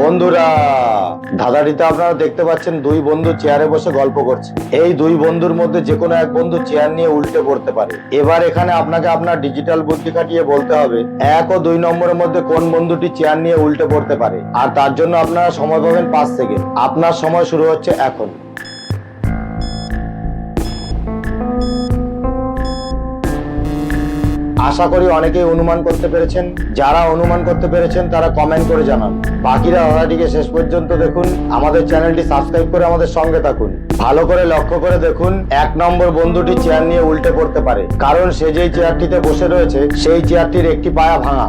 বন্ধুরা, ধাঁধাটিতে আপনারা দেখতে পাচ্ছেন দুই বন্ধু চেয়ারে বসে গল্প করছে। এই দুই বন্ধুর মধ্যে যে কোনো এক বন্ধু চেয়ার নিয়ে উল্টে পড়তে পারে। এবার এখানে আপনাকে আপনার ডিজিটাল বুদ্ধি খাটিয়ে বলতে হবে, এক ও দুই নম্বরের মধ্যে কোন বন্ধুটি চেয়ার নিয়ে উল্টে পড়তে পারে। আর তার জন্য আপনারা সময় পাবেন পাঁচ সেকেন্ড আপনার সময় শুরু হচ্ছে এখন। আশা করি অনেকেই অনুমান করতে পেরেছেন। যারা অনুমান করতে পেরেছেন, তারা কমেন্ট করে জানান। বাকিরা অর্ডারটিকে শেষ পর্যন্ত দেখুন। আমাদের চ্যানেলটি সাবস্ক্রাইব করে আমাদের সঙ্গে থাকুন। ভালো করে লক্ষ্য করে দেখুন, এক নম্বর বন্ধুটি চেয়ার নিয়ে উল্টে পড়তে পারে। কারণ সে যেই চেয়ারটিতে বসে রয়েছে, সেই চেয়ারটির একটি পায়া ভাঙা।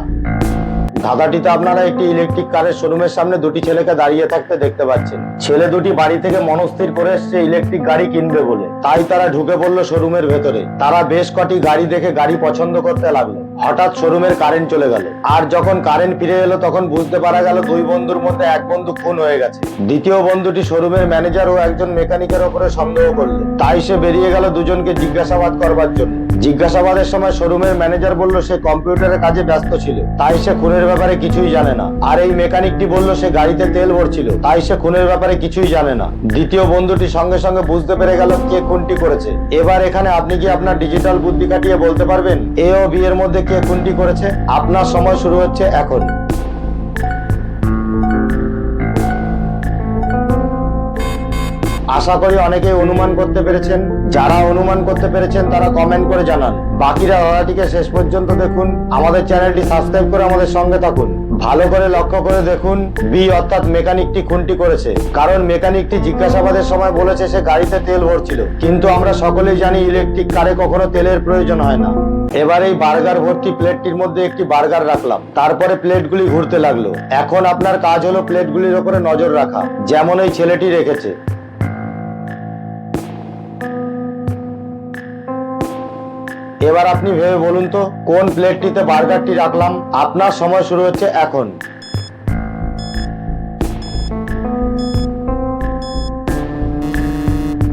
ধাঁধাটিতে আপনারা একটি ইলেকট্রিক কারের শোরুমের সামনে দুটি ছেলেকে দাঁড়িয়ে থাকতে দেখতে পাচ্ছেন। ছেলে দুটি বাড়ি থেকে মনস্থির করে এসছে ইলেকট্রিক গাড়ি কিনবে বলে। তাই তারা ঢুকে পড়ল শোরুমের ভেতরে। তারা বেশ কটি গাড়ি দেখে গাড়ি পছন্দ করতে লাগল। হঠাৎ শোরুমের কারেন্ট চলে গেল। আর যখন কারেন্ট ফিরে এলো, তখন বুঝতে পারা গেল দুই বন্ধুর মধ্যে এক বন্ধু খুন হয়ে গেছে। দ্বিতীয় বন্ধুটি শোরুমের ম্যানেজার ও একজন মেকানিকের ওপরে সন্দেহ করল। তাই সে বেরিয়ে গেল দুজনকে জিজ্ঞাসাবাদ করবার জন্য। জিজ্ঞাসাবাদের সময় শোরুমের ম্যানেজার বলল, সে কম্পিউটারের কাজে ব্যস্ত ছিল। তাই সে খুনের ব্যাপারে কিছুই জানে না। আর এই মেকানিকটি বলল, সে গাড়িতে তেল ভরছিল। তাই সে খুনের ব্যাপারে কিছুই জানে না। দ্বিতীয় বন্ধুটি সঙ্গে সঙ্গে বুঝতে পেরে গেল কে খুনটি করেছে। এবার এখানে আপনি কি আপনার ডিজিটাল বুদ্ধি কাটিয়ে বলতে পারবেন? এ ও বি এর মধ্যে কে খুনটি করেছে? আপনার সময় শুরু হচ্ছে এখন। আশা করি অনেকেই অনুমান করতে পেরেছেন। যারা অনুমান করতে পেরেছেন, তারা কমেন্ট করে জানান। বাকিরা ধাঁধাটিকে শেষ পর্যন্ত দেখুন। আমাদের চ্যানেলটি সাবস্ক্রাইব করে আমাদের সঙ্গে থাকুন। ভালো করে লক্ষ্য করে দেখুন বি অর্থাৎ মেকানিকটি খুনটি করেছে। কারণ মেকানিকটি জিজ্ঞাসাবাদের সময় বলেছে সে গাড়িতে তেল ভরছিল। কিন্তু আমরা সকলেই জানি ইলেকট্রিক কারে কখনো তেলের প্রয়োজন হয় না। এবার এই বার্গার ভর্তি প্লেটটির মধ্যে একটি বার্গার রাখলাম। তারপরে প্লেটগুলি ঘুরতে লাগল। এখন আপনার কাজ হলো প্লেটগুলির ওপরে নজর রাখা, যেমন এই ছেলেটি রেখেছে। এবার আপনি ভেবে বলুন তো, কোন প্লেটটিতে বার্গারটি রাখলাম? আপনার সময় শুরু হচ্ছে এখন।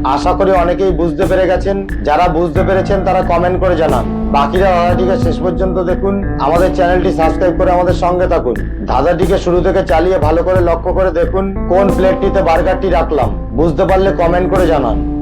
আশা করি অনেকেই বুঝতে পেরে গেছেন। যারা বুঝতে পেরেছেন, তারা কমেন্ট করে জানান। বাকিরা ধাঁধাটিকে শেষ পর্যন্ত দেখুন। আমাদের চ্যানেলটি সাবস্ক্রাইব করে আমাদের সঙ্গে থাকুন। ধাঁধাটিকে শুরু থেকে চালিয়ে ভালো করে লক্ষ্য করে দেখুন, কোন প্লেটটিতে বার্গারটি রাখলাম। বুঝতে পারলে কমেন্ট করে জানান।